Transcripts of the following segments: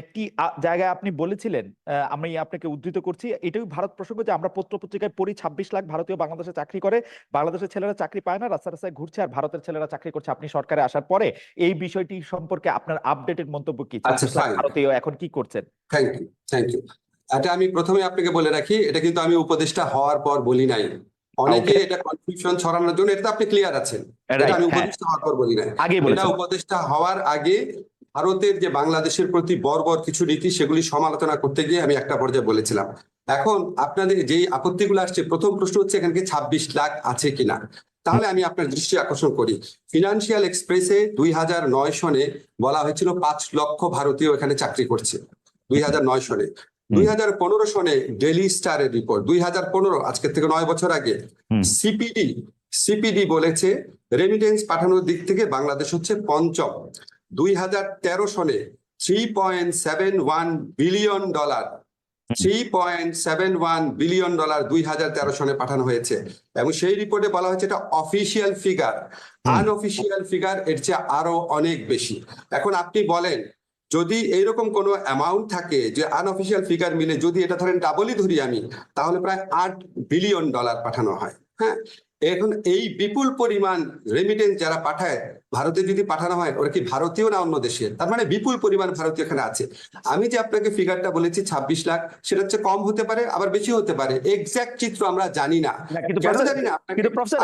একটি জায়গায় আপনি বলেছিলেন আমি আপনাকে উদ্ধৃত করছি এটাই ভারত প্রসঙ্গ যে আমরা পত্র পত্রিকায় পড়ি ছাব্বিশ লাখ ভারতীয় বাংলাদেশে চাকরি করে বাংলাদেশের ছেলেরা চাকরি পায় না রাস্তা রাস্তায় ঘুরছে আর ভারতের ছেলেরা চাকরি করছে আপনি সরকারে আসার পরে এই বিষয়টি সম্পর্কে আপনার আপডেটেড মন্তব্য কি? আচ্ছা. ভারতীয় এখন কি করছেন? থ্যাংক ইউ থ্যাংক ইউ এটা আমি প্রথমে আপনাকে বলে রাখি এটা কিন্তু আমি উপদেষ্টা হওয়ার পর বলি নাই। অনেকে এটা কনফিউশন ছড়ানোর জন্য এটা আপনি ক্লিয়ার আছেন। এটা আমি হ্যাঁ, উপদেষ্টা হওয়ার পর বলি নাই। এটা উপদেষ্টা হওয়ার আগে ভারতের যে বাংলাদেশের প্রতি বর্বর কিছু নীতি সেগুলি সমালোচনা করতে গিয়ে আমি একটা পর্যায়ে বলেছিলাম। এখন আপনাদের যেই আপত্তিগুলো আসছে প্রথম প্রশ্ন হচ্ছে এখানে ছাব্বিশ লাখ আছে কিনা? তাহলে আমি আপনার দৃষ্টি আকর্ষণ করি। ফিনান্সিয়াল এক্সপ্রেসে দুই হাজার নয় সনে বলা হয়েছিল পাঁচ লক্ষ ভারতীয় এখানে চাকরি করছে। দুই হাজার নয় সনে। দুই হাজার পনেরো সনে ডেলি স্টারের রিপোর্ট দুই হাজার পনেরো আজকের থেকে নয় বছর আগে। সিপিডি সিপিডি বলেছে রেমিটেন্স পাঠানোর দিক থেকে বাংলাদেশ হচ্ছে পঞ্চম। দুই হাজার তেরো সনে three point seven one billion dollar three point seven one billion dollar দুই হাজার তেরো সনে পাঠানো হয়েছে। এবং সেই রিপোর্টে বলা হয়েছে এটা অফিসিয়াল ফিগার আনঅফিসিয়াল ফিগার এর চেয়ে আরও অনেক বেশি। এখন আপনি বলেন যদি এইরকম কোনো অ্যামাউন্ট থাকে যে আনঅফিসিয়াল ফিগার মিলে যদি এটা ধরেন ডাবলই ধরি আমি তাহলে প্রায় আট বিলিয়ন ডলার পাঠানো হয়। হ্যাঁ? এখন এই বিপুল পরিমাণ রেমিটেন্স যারা পাঠায় ভারতে যদি পাঠানো হয় ওরা কি ভারতীয় না অন্য দেশের? তার মানে বিপুল পরিমাণ ভারতীয় এখানে আছে। আমি যে আপনাকে ফিগারটা বলেছি ছাব্বিশ লাখ সেটা হচ্ছে কম হতে পারে আবার বেশি হতে পারে। এক্সাক্ট চিত্র আমরা জানি না। কেন জানি না?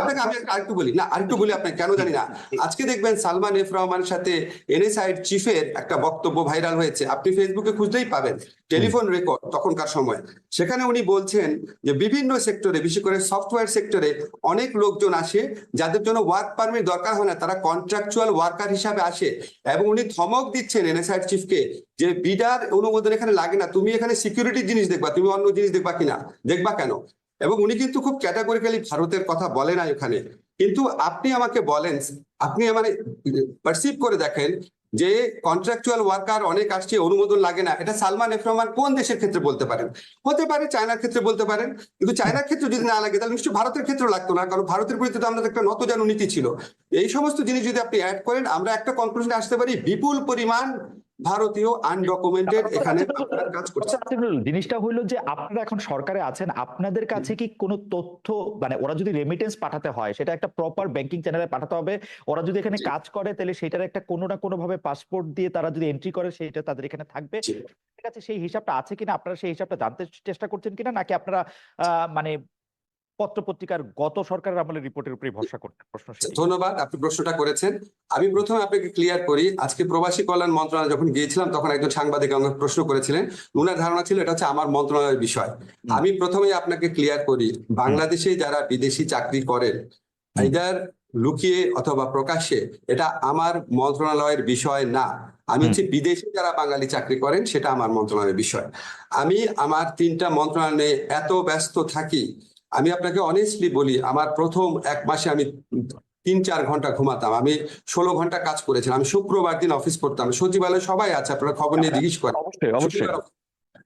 আপনাকে আমি আরেকটু বলি। না আরেকটু বলি আপনাকে কেন জানি না? আজকে দেখবেন সালমান এফ রহমানের সাথে এনএসআই চিফের একটা বক্তব্য ভাইরাল হয়েছে। আপনি ফেসবুকে খুঁজলেই পাবেন টেলিফোন রেকর্ড তখনকার সময়। সেখানে উনি বলছেন যে বিভিন্ন সেক্টরে বিশেষ করে সফটওয়্যার সেক্টরে অনেক লোকজন আসে যাদের জন্য ওয়ার্ক পারমিট দরকার হয় না তারা কন্ট্রাকচুয়াল ওয়ার্কার হিসাবে আসে এবং উনি ধমক দিচ্ছেন এনএসআই চিফকে যে বিডার অনুমোদন এখানে লাগে না, তুমি এখানে সিকিউরিটি জিনিস দেখবা, তুমি অন্য জিনিস দেখবা কিনা, দেখবা কেন? এবং উনি কিন্তু খুব ক্যাটাগরিক্যালি ভারতের কথা বলে না এখানে কিন্তু আপনি আমাকে বলেন, আপনি মানে পারসিভ করে দেখেন যে কন্ট্রাকচুয়াল ওয়ার্কার অনেক আসছে, অনুমোদন লাগে না। এটা সালমান এফ রহমান কোন দেশের ক্ষেত্রে বলতে পারেন? হতে পারে চায়নার ক্ষেত্রে বলতে পারেন, কিন্তু চায়নার ক্ষেত্রে যদি না লাগে, তাহলে নিশ্চয়ই ভারতের ক্ষেত্রে লাগতো না, কারণ ভারতের বিরুদ্ধে তো আমাদের একটা নতজানু নীতি ছিল। এই সমস্ত জিনিস যদি আপনি অ্যাড করেন, আমরা একটা কনক্লুশনে আসতে পারি, বিপুল পরিমাণ ভারতীয় আনডকুমেন্টেড এখানে কাজ করছে আচ্ছা, জিনিসটা হইল যে আপনারা এখন সরকারে আছেন আপনাদের কাছে কি কোনো তথ্য মানে ওরা যদি রেমিটেন্স পাঠাতে হয় সেটা একটা প্রপার ব্যাংকিং চ্যানেলে পাঠাতে হবে ওরা যদি এখানে কাজ করে তাহলে সেটার একটা কোনো না কোনো ভাবে পাসপোর্ট দিয়ে তারা যদি এন্ট্রি করে সেটা তাদের এখানে থাকবে। আছে সেই হিসাবটা আছে কিনা? আপনারা সেই হিসাবটা জানতে চেষ্টা করছেন কিনা? নাকি আপনারা আহ, মানে পত্র পত্রিকার গত সরকারের আমলের রিপোর্টের উপরে ভরসা করতে প্রশ্ন। ধন্যবাদ আপনি প্রশ্নটা করেছেন। আমি প্রথমে আপনাকে ক্লিয়ার করি আজকে প্রবাসী কল্যাণ মন্ত্রণালয় যখন গিয়েছিলাম তখন একজন সাংবাদিক আমাকে প্রশ্ন করেছিলেন। ওনার ধারণা ছিল এটা হচ্ছে আমার মন্ত্রণালয়ের বিষয়। আমি প্রথমে আপনাকে ক্লিয়ার করি বাংলাদেশে যারা বিদেশি চাকরি করেন আইদার লুকিয়ে অথবা প্রকাশ্যে এটা আমার মন্ত্রণালয়ের বিষয় না। আমি হচ্ছে বিদেশে যারা বাঙালি চাকরি করেন সেটা আমার মন্ত্রণালয়ের বিষয়। আমি আমার তিনটা মন্ত্রণালয়ে এত ব্যস্ত থাকি আমি আপনাকে অনেস্টলি বলি আমার প্রথম এক মাসে আমি তিন চার ঘণ্টা ঘুমাতাম। আমি ষোলো ঘণ্টা কাজ করেছিলাম। আমি শুক্রবার দিন অফিস করতাম সচিবালয়ে সবাই আছে আপনারা খবর নিয়ে জিজ্ঞেস করেন।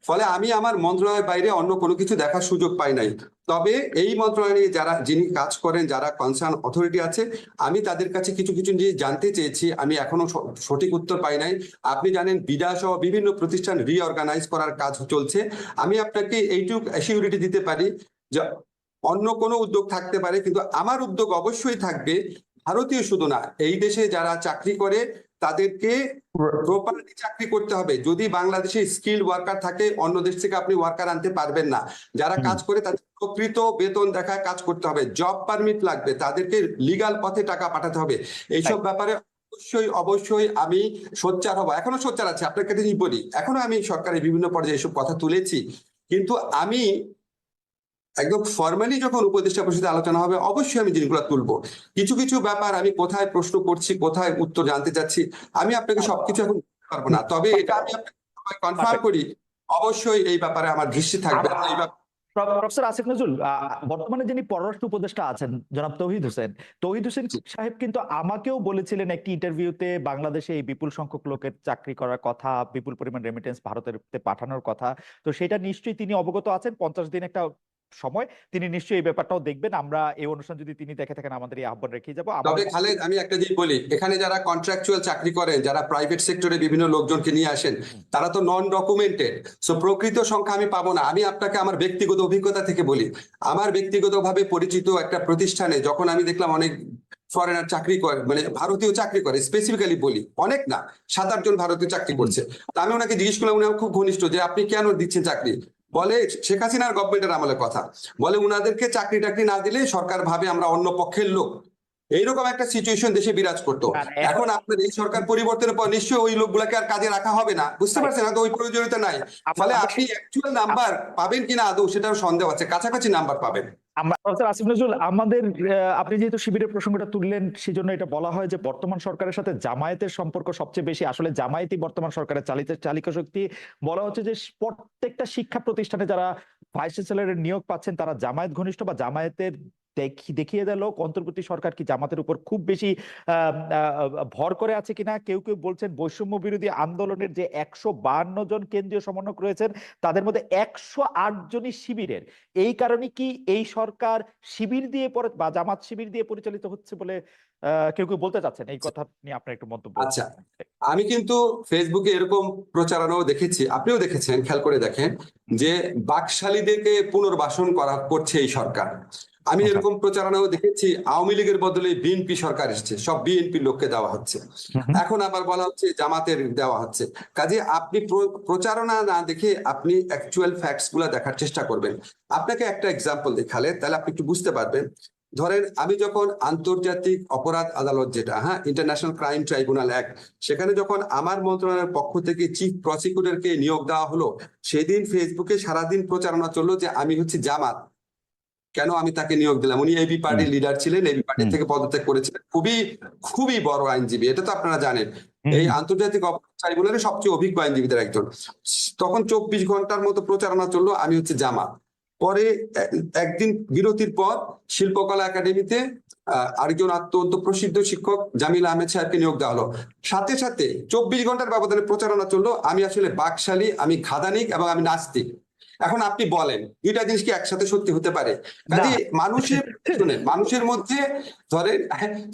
ফলে আমি আমার মন্ত্রণালয়ের বাইরে অন্য কোনো কিছু দেখার সুযোগ পাই নাই। তবে এই মন্ত্রণালয়ে যারা যিনি কাজ করেন যারা কনসার্ন অথরিটি আছে আমি তাদের কাছে কিছু কিছু জিনিস জানতে চেয়েছি। আমি এখনও সঠিক উত্তর পাই নাই। আপনি জানেন বিডা সহ বিভিন্ন প্রতিষ্ঠান রিঅর্গানাইজ করার কাজ চলছে। আমি আপনাকে এইটুক অ্যাসিউরিটি দিতে পারি যে অন্য কোনো উদ্যোগ থাকতে পারে কিন্তু আমার উদ্যোগ অবশ্যই থাকবে ভারতীয় শুধু না এই দেশে যারা চাকরি করে তাদেরকে প্রপারলি চাকরি করতে হবে। যদি বাংলাদেশে স্কিল ওয়ার্কার থাকে অন্য দেশ থেকে আপনি ওয়ার্কার আনতে পারবেন না। যারা কাজ করে তাদের প্রকৃত বেতন দেখায় কাজ করতে হবে। জব পারমিট লাগবে তাদেরকে লিগাল পথে টাকা পাঠাতে হবে। এইসব ব্যাপারে অবশ্যই অবশ্যই আমি সোচ্চার হব। এখনও সোচ্চার আছে আপনার কাছে বলি এখনও আমি সরকারের বিভিন্ন পর্যায়ে এসব কথা তুলেছি। কিন্তু আমি একদম ফর্মালি যখন উপদেষ্টা পরিষদে আলোচনা হবে অবশ্যই আমি জিনিসগুলো তুলবো। কিছু কিছু ব্যাপার আমি কোথায় প্রশ্ন করছি কোথায় উত্তর জানতে চাচ্ছি আমি আপনাকে সবকিছু এখন পারব না। তবে এটা আমি আপনাকে কনফার্ম করি অবশ্যই এই ব্যাপারে আমার দৃষ্টি থাকবে। এই ব্যাপারে প্রফেসর আসিফ নজরুল বর্তমানে যিনি পররাষ্ট্র উপদেষ্টা আছেন জনাব তৌহিদ হোসেন তৌহিদ হোসেন সাহেব কিন্তু আমাকেও বলেছিলেন একটি ইন্টারভিউতে বাংলাদেশে এই বিপুল সংখ্যক লোকের চাকরি করার কথা বিপুল পরিমাণ রেমিটেন্স ভারতের পাঠানোর কথা। তো সেটা নিশ্চয়ই তিনি অবগত আছেন। পঞ্চাশ দিন একটা সময় তিনি নিশ্চয়ই এই ব্যাপারটাও দেখবেন। আমরা এই অনুষ্ঠান যদি তিনি দেখে থাকেন আমাদের এই আহ্বান রেখে যাব। তবে খালেদ আমি একটা জিনিস বলি এখানে যারা কন্ট্রাকচুয়াল চাকরি করেন যারা প্রাইভেট সেক্টরে বিভিন্ন লোকজনকে নিয়ে আসেন তারা তো নন ডকুমেন্টেড সো প্রকৃত সংখ্যা আমি পাবো না। আমি আপনাকে আমার ব্যক্তিগত অভিজ্ঞতা থেকে বলি আমার ব্যক্তিগতভাবে পরিচিত একটা প্রতিষ্ঠানে যখন আমি দেখলাম অনেক ফরেনার চাকরি করে মানে ভারতীয় চাকরি করে স্পেসিফিক্যালি বলি অনেক না সাত আটজন ভারতীয় চাকরি করছে তা আমি ওনাকে জিজ্ঞেস করলাম উনি খুব ঘনিষ্ঠ যে আপনি কেন দিচ্ছেন চাকরি? বলে, শেখ হাসিনার গভর্নমেন্টের আমলের কথা। বলে, উনাদেরকে চাকরি টাকরি না দিলে সরকার ভাবে আমরা অন্য পক্ষের লোক। এইরকম একটা সিচুয়েশন দেশে বিরাজ করতো। এখন আপনার এই সরকার পরিবর্তনের পর নিশ্চয়ই ওই লোকগুলাকে আর কাজে রাখা হবে না। বুঝতে পারছেন? ওই প্রয়োজনীয়তা নাই। ফলে আপনি অ্যাকচুয়াল নাম্বার পাবেন কিনা আদৌ সেটাও সন্দেহ আছে। কাছাকাছি নাম্বার পাবেন। আমরা প্রফেসর আসিফ নজরুল আমাদের আপনি যেহেতু শিবিরের প্রসঙ্গটা তুললেন সেজন্য এটা বলা হয় যে বর্তমান সরকারের সাথে জামায়াতের সম্পর্ক সবচেয়ে বেশি। আসলে জামায়াতই বর্তমান সরকারের চালিত চালিকা শক্তি। বলা হচ্ছে যে প্রত্যেকটা শিক্ষা প্রতিষ্ঠানে যারা ভাইস চ্যান্সেলরের নিয়োগ পাচ্ছেন তারা জামায়াত ঘনিষ্ঠ বা জামায়াতের দেখিয়ে দিল অন্তর্বর্তী সরকার কি জামাতের উপর খুব বেশি ভর করে আছে কিনা? কেউ কেউ বলছেন বৈষম্য বিরোধী আন্দোলনের যে একশো বাহান্ন জন কেন্দ্রীয় সমন্বয়ক রয়েছেন তাদের মধ্যে একশো আট জনই শিবিরের। এই কারণে কি এই সরকার শিবির দিয়ে বা জামাত শিবির দিয়ে পরিচালিত হচ্ছে বলে আহ, কেউ কেউ বলতে চাচ্ছেন? এই কথা নিয়ে আপনার একটু মন্তব্য আচ্ছা। আমি কিন্তু ফেসবুকে এরকম প্রচারণাও দেখেছি। আপনিও দেখেছেন খেয়াল করে দেখেন যে বাকশালীদেরকে পুনর্বাসন করা করছে এই সরকার। আমি আচ্ছা। এরকম প্রচারণাও দেখেছি আওয়ামী লীগের বদলে বিএনপি সরকার এসেছে সব বিএনপি লোককে দেওয়া হচ্ছে। এখন আবার বলা হচ্ছে জামাতের দেওয়া হচ্ছে। কাজে আপনি প্রচারণা না দেখে আপনি অ্যাকচুয়াল ফ্যাক্টসগুলা দেখার চেষ্টা করবেন। আপনাকে একটা এক্সাম্পল দেখালে তাহলে আপনি একটু বুঝতে পারবেন। ধরেন আমি যখন আন্তর্জাতিক অপরাধ আদালত যেটা হ্যাঁ ইন্টারন্যাশনাল ক্রাইম ট্রাইব্যুনাল অ্যাক্ট সেখানে যখন আমার মন্ত্রণালয়ের পক্ষ থেকে চিফ প্রসিকিউটরকে নিয়োগ দেওয়া হলো সেদিন ফেসবুকে সারাদিন প্রচারণা চলল যে আমি হচ্ছে জামাত। কেন আমি তাকে নিয়োগ দিলাম? উনি এবি পার্টির লিডার ছিলেন এবি পার্টি থেকে পদত্যাগ করেছিলেন। খুবই খুবই বড় আইনজীবী এটা তো আপনারা জানেন। এই আন্তর্জাতিক অপরাধ ট্রাইব্যুনালের সবচেয়ে অভিজ্ঞ আইনজীবীদের একজন। তখন চব্বিশ ঘণ্টার মতো প্রচারণা চলল আমি হচ্ছে জামা পরে একদিন বিরতির পর শিল্পকলা একাডেমিতে আহ, আরেকজন অত্যন্ত প্রসিদ্ধ শিক্ষক জামিল আহমেদ সাহেবকে নিয়োগ দেওয়া হলো। সাথে সাথে চব্বিশ ঘণ্টার ব্যবধানে প্রচারণা চলল আমি আসলে বাকশালী আমি খাদানিক এবং আমি নাস্তিক। এখন আপনি বলেন দুইটা জিনিস কি একসাথে সত্যি হতে পারে? কাজে মানুষের শুনেন মানুষের মধ্যে ধরেন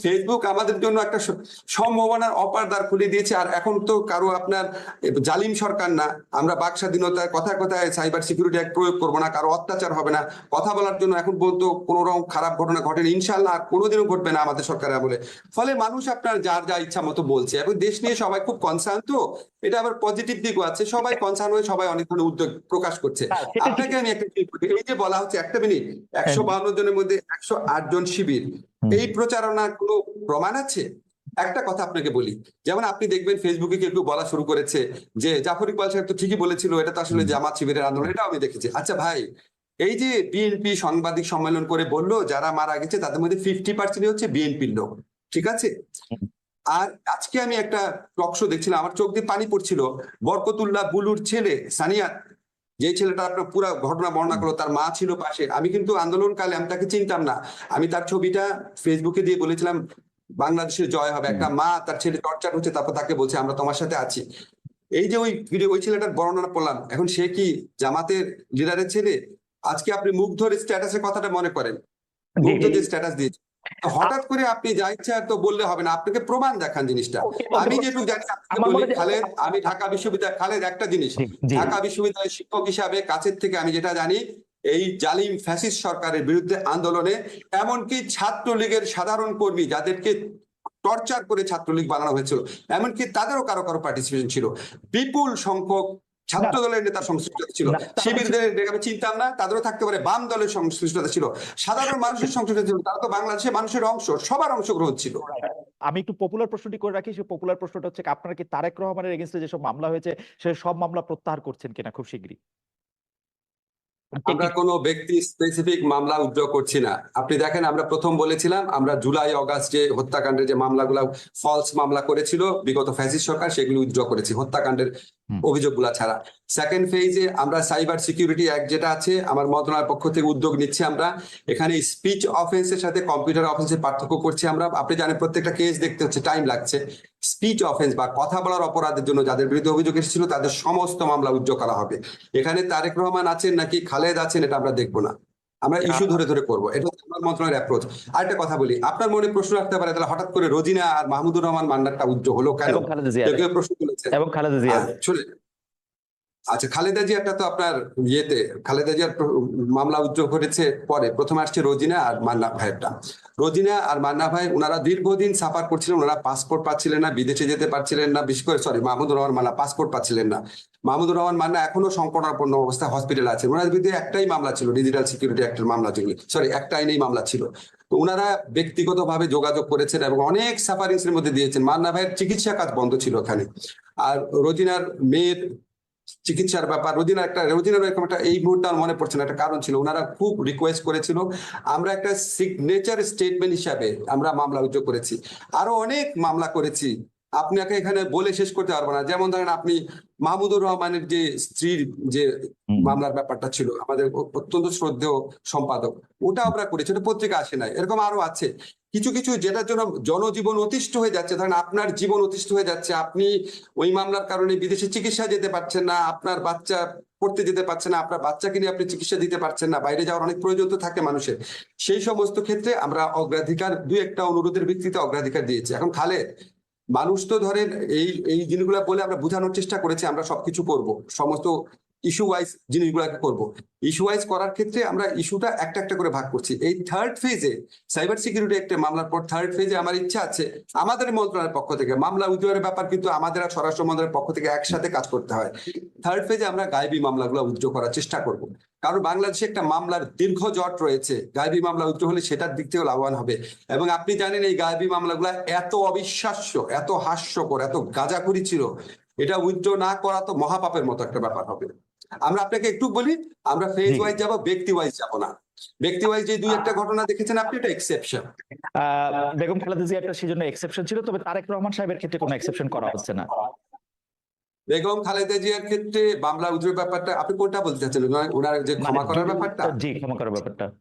ফেসবুক আমাদের জন্য একটা সম্ভাবনার অপার দ্বার খুলে দিয়েছে আর এখন তো কারও আপনার জালিম সরকার না। আমরা বাক স্বাধীনতায় কথায় কথায় সাইবার সিকিউরিটি অ্যাক্ট প্রয়োগ করব না কারও অত্যাচার হবে না। কথা বলার জন্য এখন পর্যন্ত কোনো রকম খারাপ ঘটনা ঘটেনি। ইনশাল্লাহ আর কোনোদিনও ঘটবে না আমাদের সরকার আমলে। ফলে মানুষ আপনার যার যা ইচ্ছা মতো বলছে। এবং দেশ নিয়ে সবাই খুব কনসার্ন তো। এটা আবার পজিটিভ দিকও আছে। সবাই কনসার্ন হয়ে সবাই অনেক ধরনের উদ্যোগ প্রকাশ করছে। আপনাকে আমি একটা এই যে বলা হচ্ছে একটা মিনিট একশো বাহান্ন জনের মধ্যে একশো আট জন শিবির এই প্রচারণার কোনো প্রমাণ আছে? একটা কথা আপনাকে বলি যেমন আপনি দেখবেন ফেসবুকে কেউ কেউ বলা শুরু করেছে যে জাফর ইকবাল সাহেব তো ঠিকই বলেছিল এটা তো আসলে জামাত শিবিরের আন্দোলন এটাও আমি দেখেছি। আচ্ছা ভাই এই যে বিএনপি সাংবাদিক সম্মেলন করে বলল যারা মারা গেছে তাদের মধ্যে ফিফটি পার্সেন্ট হচ্ছে বিএনপির লোক ঠিক আছে? আর আজকে আমি একটা টক শো দেখছিলাম আমার চোখ দিয়ে পানি পড়ছিল বরকতুল্লাহ বুলুর ছেলে সানিয়া যে ছেলেটা আপনার পুরো ঘটনা বর্ণনা করল তার মা ছিল পাশে। আমি কিন্তু আন্দোলনকালে আমি তাকে চিনতাম না। আমি তার ছবিটা ফেসবুকে দিয়ে বলেছিলাম বাংলাদেশের জয় হবে। একটা মা তার ছেলে টর্চার হচ্ছে তারপর তাকে বলছে আমরা তোমার সাথে আছি। এই যে ওই ভিডিও ওই ছেলেটার বর্ণনা পড়লাম। এখন সে কি জামাতের লিডারের ছেলে? আজকে আপনি মুগ্ধর স্ট্যাটাসের কথাটা মনে করেন। মুগ্ধ যে স্ট্যাটাস দিয়েছে। হঠাৎ করে আপনি যা ইচ্ছা তো বললে হবে না আপনাকে প্রমাণ দেখান জিনিসটা। আমি যেটুকু জানি বলি খালেদ আমি ঢাকা বিশ্ববিদ্যালয় খালেদ একটা জিনিস। ঢাকা বিশ্ববিদ্যালয়ের শিক্ষক হিসাবে কাছের থেকে আমি যেটা জানি এই জালিম ফ্যাসিস সরকারের বিরুদ্ধে আন্দোলনে এমনকি ছাত্রলীগের সাধারণ কর্মী যাদেরকে টর্চার করে ছাত্রলীগ বানানো হয়েছিল এমনকি তাদেরও কারও কারও পার্টিসিপেশন ছিল। বিপুল সংখ্যক ছাত্র দলের নেতার সংশ্লিষ্টতা ছিল। শিবিরদের আমি চিনতাম না তাদেরও থাকতে পারে বাম দলের সংশ্লিষ্টতা ছিল। সাধারণ মানুষের সংশ্লিষ্টতা ছিল তারা তো বাংলাদেশের মানুষের অংশ সবার অংশগ্রহণ ছিল। আমি একটু পপুলার প্রশ্নটি করে রাখি সেই পপুলার প্রশ্নটা হচ্ছে আপনারা কি তারেক রহমানের এগেনস্টে যেসব মামলা হয়েছে সে সব মামলা প্রত্যাহার করছেন কিনা খুব শীঘ্রই? আমরা কোনো ব্যক্তি স্পেসিফিক মামলা উদ্র করছি না। আপনি দেখেন আমরা প্রথম বলেছিলাম আমরা জুলাই অগাস্ট যে হত্যাকাণ্ডের যে মামলাগুলো ফলস মামলা করেছিল বিগত ফ্যাসিস্ট সরকার সেগুলো উদ্র করেছি। হত্যাকাণ্ডের। অভিযোগগুলো ছাড়া। সেকেন্ড ফেজে আমরা সাইবার সিকিউরিটি অ্যাক্ট যেটা আছে আমার মন্ত্রণালয়ের পক্ষ থেকে উদ্যোগ নিচ্ছি আমরা। এখানে স্পিচ অফেন্সের সাথে কম্পিউটার অফেন্সের পার্থক্য করছি আমরা। আপনি জানেন প্রত্যেকটা কেস দেখতে হচ্ছে টাইম লাগছে। স্পিচ অফেন্স বা কথা বলার অপরাধের জন্য যাদের বিরুদ্ধে অভিযোগ এসেছিল তাদের সমস্ত মামলা উজ্জ্ব করা হবে। এখানে তারেক রহমান আছেন নাকি খালেদ আছেন এটা আমরা দেখব না। আমরা ইস্যু ধরে ধরে করব। এটা হচ্ছে আমার মন্ত্রণালয়ের অ্যাপ্রোচ আরেকটা কথা বলি আপনার মনে প্রশ্ন রাখতে পারে তাহলে হঠাৎ করে রোজিনা আর মাহমুদুর রহমান মান্নারটা উজ্জ্বল হলো কেন? প্রশ্ন এবং খালেদা জিয়া আহ, শুনে আচ্ছা খালেদা জিয়াটা তো আপনার ইয়েতে, খালেদা জিয়ার মামলা উজ্জ্বল করেছে পরে, প্রথমে আসছে রোজিনা আর মান্না ভাইয়েরটা। রোজিনা আর মান্না ভাই, ওনারা দীর্ঘদিন সাফার করছিলেন, ওনারা পাসপোর্ট পাচ্ছিলেন না, বিদেশে যেতে পারছিলেন না, বিশেষ করে সরি মাহমুদুর রহমান মান্না, পাসপোর্ট পাচ্ছিলেন না। মাহমুদুর রহমান মান্না এখনও সংকটাপন্ন অবস্থায় হসপিটালে আছে ওনার বিরুদ্ধে একটাই মামলা ছিল ডিজিটাল সিকিউরিটি অ্যাক্টের মামলা যেগুলি। সরি একটা আইনেই মামলা ছিল। তো ওনারা ব্যক্তিগতভাবে যোগাযোগ করেছেন এবং অনেক সাফারিংস এর মধ্যে দিয়েছেন। মান্না ভাইয়ের চিকিৎসা কাজ বন্ধ ছিল ওখানে। আর রোজিনার মেয়ের চিকিৎসার ব্যাপার রোজিনা একটা রোজিনার এরকম একটা এই মুহূর্তে আমার মনে পড়ছে না, একটা কারণ ছিল। ওনারা খুব রিকোয়েস্ট করেছিল, আমরা একটা সিগনেচার স্টেটমেন্ট হিসাবে আমরা মামলা উদ্যোগ করেছি। আরও অনেক মামলা করেছি। আপনাকে এখানে বলে শেষ করতে পারব না। যেমন ধরেন আপনি মাহমুদুর রহমানের যে স্ত্রীর যে মামলার ব্যাপারটা ছিল আমাদের অত্যন্ত শ্রদ্ধেয় সম্পাদক ওটা আমরা করেছি ওটা পত্রিকা আসে নাই এরকম আরও আছে। কিছু কিছু যেটার জন্য জনজীবন অতিষ্ঠ হয়ে যাচ্ছে ধরেন আপনার জীবন অতিষ্ঠ হয়ে যাচ্ছে আপনি ওই মামলার কারণে বিদেশে চিকিৎসা যেতে পারছেন না আপনার বাচ্চা পড়তে যেতে পারছে না আপনার বাচ্চাকে নিয়ে আপনি চিকিৎসা দিতে পারছেন না বাইরে যাওয়ার অনেক প্রয়োজন তো থাকে মানুষের। সেই সমস্ত ক্ষেত্রে আমরা অগ্রাধিকার দু একটা অনুরোধের ভিত্তিতে অগ্রাধিকার দিয়েছি। এখন খালে মানুষ তো ধরেন এই এই জিনিসগুলো বলে আমরা বোঝানোর চেষ্টা করেছি, আমরা সবকিছু করব। সমস্ত ইস্যু ওয়াইজ জিনিসগুলোকে করব। ইস্যু ওয়াইজ করার ক্ষেত্রে আমরা ইস্যুটা একটা একটা করে ভাগ করছি। এই থার্ড ফেজে সাইবার সিকিউরিটি একটা মামলার পর থার্ড ফেজে আমার ইচ্ছা আছে আমাদের মন্ত্রণালয়ের পক্ষ থেকে, মামলা উদ্যোগের ব্যাপার কিন্তু আমাদের আর স্বরাষ্ট্র মন্ত্রণালয়ের পক্ষ থেকে একসাথে কাজ করতে হয়। থার্ড ফেজে আমরা গায়েবী মামলাগুলো উদ্যোগ করার চেষ্টা করব। কারণ বাংলাদেশে একটা মামলার দীর্ঘ জট রয়েছে। গায়েবী মামলা উদ্যোগ হলে সেটার দিক থেকে লাভবান হবে। এবং আপনি জানেন এই গায়েবী মামলাগুলো এত অবিশ্বাস্য, এত হাস্যকর, এত গাজাখুরি ছিল। এটা উইথড্র না করা তো মহাপাপের মতো একটা ব্যাপার হবে। আমরা আপনাকে একটু বলি আমরা ফেজ ওয়াইজ যাব ব্যক্তি ওয়াইজ যাব না। ব্যক্তি ওয়াইজ যে দুই একটা ঘটনা দেখেছেন আপনি এটা এক্সেপশন বেগম খালেদা জিয়া একটা সেজন্য এক্সেপশন ছিল তবে তারেক রহমান সাহেবের ক্ষেত্রে কোনো এক্সেপশন করা হচ্ছে না। বেগম খালেদা জিয়ার ক্ষেত্রে মামলা উদ্যোগ ব্যাপারটা আপনি কোনটা বলতে চাচ্ছেন? ওনার- যে ক্ষমা মানে করার ব্যাপারটা? জি ক্ষমা করার ব্যাপারটা।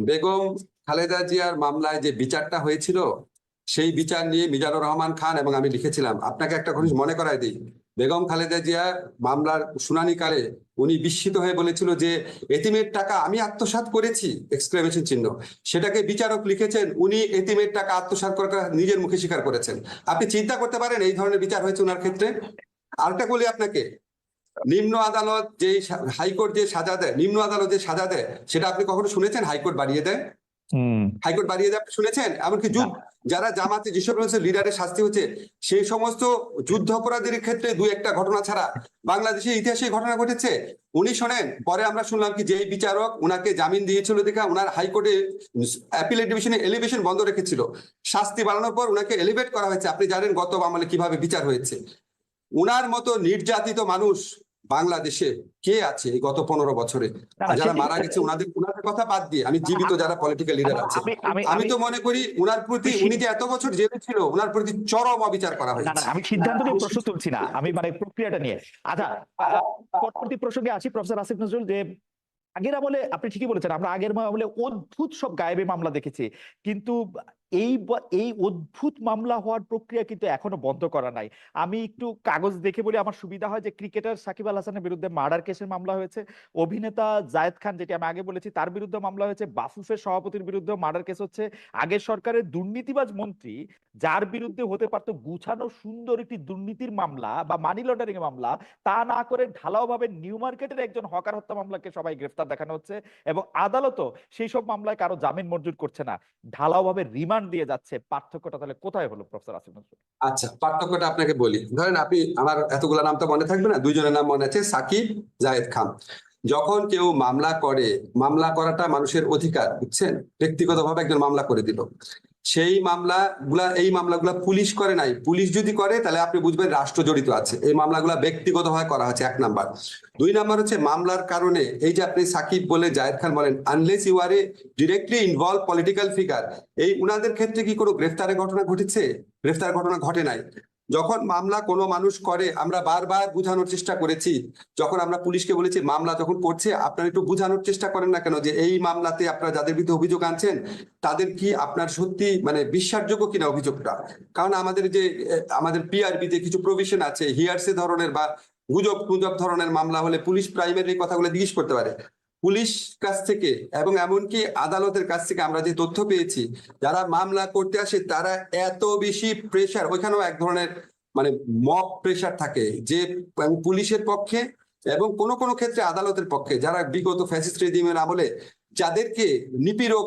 বেগম খালেদা জিয়ার মামলায় যে বিচারটা হয়েছিল সেই বিচার নিয়ে মিজানুর রহমান খান এবং আমি লিখেছিলাম। আপনাকে একটা জিনিস মনে করায় দিই। বেগম খালেদা জিয়া মামলার শুনানিকালে উনি বিস্মিত হয়ে বলেছিল যে, এতিমের টাকা আমি আত্মসাৎ করেছি, এক্সক্লেমেশন চিহ্ন। সেটাকে বিচারক লিখেছেন, উনি এতিমের টাকা আত্মসাৎ করার নিজের মুখে স্বীকার করেছেন। আপনি চিন্তা করতে পারেন এই ধরনের বিচার হয়েছে ওনার ক্ষেত্রে। আরেকটা বলি আপনাকে, নিম্ন আদালত যে হাইকোর্ট যে সাজা দেয়, নিম্ন আদালত যে সাজা দেয়, সেটা আপনি কখনো শুনেছেন হাইকোর্ট বাড়িয়ে দেয়? হাইকোর্ট বাড়িয়ে দেয় আপনি শুনেছেন? এমনকি যুগ যারা জামাতে যেসব লিডারের শাস্তি হচ্ছে সেই সমস্ত যুদ্ধ অপরাধীর ক্ষেত্রে দুই একটা ঘটনা ছাড়া বাংলাদেশের ইতিহাসে ঘটনা ঘটেছে। উনি শোনেন পরে আমরা শুনলাম কি যে বিচারক উনাকে জামিন দিয়েছিল দেখা উনার হাইকোর্টে অ্যাপিলেট ডিভিশনে এলিভেশন বন্ধ রেখেছিল। শাস্তি বাড়ানোর পর উনাকে এলিভেট করা হয়েছে। আপনি জানেন গত আমলে কীভাবে বিচার হয়েছে। উনার মতো নির্যাতিত মানুষ বাংলাদেশে কে আছে এই গত পনেরো বছরে? যারা মারা গেছে উনাদের উনাদের কথা বাদ দিয়ে আমি জীবিত যারা পলিটিক্যাল লিডার আছে। আমি তো মনে করি উনার প্রতি উনি যে এত বছর জেলে ছিল উনার প্রতি চরম অবিচার করা না হয়েছে। আমি সিদ্ধান্ত নিয়ে প্রশ্ন তুলছি না। আমি মানে প্রক্রিয়াটা নিয়ে। আচ্ছা পরবর্তী প্রসঙ্গে আসি প্রফেসর আসিফ নজরুল যে আগের আমলে আপনি ঠিকই বলেছেন আমরা আগের আমলে অদ্ভুত সব গায়েবী মামলা দেখেছি। কিন্তু এই এই অদ্ভুত মামলা হওয়ার প্রক্রিয়া কিন্তু এখনও বন্ধ করা নাই। আমি একটু কাগজ দেখে বলে, আমার সুবিধা হয় যে ক্রিকেটার সাকিব আল হাসানের বিরুদ্ধে মার্ডার কেসের মামলা হয়েছে। অভিনেতা জায়েদ খান, যেটি আমি আগে বলেছি, তার বিরুদ্ধে মামলা হয়েছে। বাফুফের সভাপতির বিরুদ্ধে মার্ডার কেস হচ্ছে। আগের সরকারের দুর্নীতিবাজ মন্ত্রী, যার বিরুদ্ধে হতে পারতো গুছানো সুন্দর একটি দুর্নীতির মামলা বা মানি লন্ডারিং মামলা, তা না করে ঢালাও ভাবে নিউ মার্কেটের একজন হকার হত্যা মামলাকে সবাই গ্রেফতার দেখানো হচ্ছে। এবং আদালতও সেই সব মামলায় কারও জামিন মঞ্জুর করছে না। ঢালাও ভাবে রিমান্ড দিয়ে যাচ্ছে, পার্থক্যটা তাহলে কোথায় হলো, প্রফেসর আসিফ নজরুল? আচ্ছা পার্থক্যটা আপনাকে বলি। ধরেন আপনি, আমার এতগুলো নাম তো মনে থাকবে না, দুইজনের নাম মনে আছে, সাকিব, জায়েদ খান। যখন কেউ মামলা করে, মামলা করাটা মানুষের অধিকার, বুঝছেন? ব্যক্তিগতভাবে একজন মামলা করে দিল। সেই মামলা গুলা, এই মামলাগুলা পুলিশ করে নাই। পুলিশ যদি করে, তাহলে আপনি বুঝবেন রাষ্ট্র জড়িত আছে। এই মামলাগুলা ব্যক্তিগতভাবে করা হচ্ছে এক নাম্বার। দুই নাম্বার হচ্ছে, মামলার কারণে এই যে আপনি সাকিব বলে জায়দ খান বলেন unless you are a directly involve political figure এই উনাদের ক্ষেত্রে কি কোনো গ্রেফতারের ঘটনা ঘটেছে? গ্রেফতার ঘটনা ঘটে নাই। যখন মামলা কোনো মানুষ করে, আমরা বারবার বুঝানোর চেষ্টা করেছি। যখন আমরা পুলিশকে বলেছি, মামলা যখন করছে, আপনারা একটু বুঝানোর চেষ্টা করেন না কেন যে এই মামলাতে আপনারা যাদের বিরুদ্ধে অভিযোগ আনছেন, তাদের কি আপনার সত্যি মানে বিশ্বাসযোগ্য কিনা অভিযোগটা? কারণ আমাদের যে আমাদের পিআরবিতে কিছু প্রভিশন আছে, হিয়ারসে ধরনের বা গুজব গুজব ধরনের মামলা হলে পুলিশ প্রাইমারি কথাগুলো জিজ্ঞেস করতে পারে। পুলিশ কাছ থেকে এবং এমনকি আদালতের কাছ থেকে আমরা যে তথ্য পেয়েছি, যারা মামলা করতে আসে তারা এত বেশি প্রেশার ওইখানেও এক ধরনের মানে মক প্রেশার থাকে যে পুলিশের পক্ষে এবং কোনো কোনো ক্ষেত্রে আদালতের পক্ষে, যারা বিগত ফ্যাসিস্ট রেজিমের আমলে যাদেরকে নিপীড়ক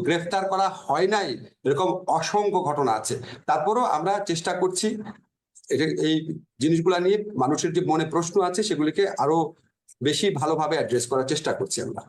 গ্রেফতার করা হয় নাই, এরকম অসংখ্য ঘটনা আছে। তারপরও আমরা চেষ্টা করছি এই জিনিসগুলা নিয়ে মানুষের যে মনে প্রশ্ন আছে সেগুলিকে আরও বেশি ভালোভাবে অ্যাড্রেস করার চেষ্টা করছি আমরা।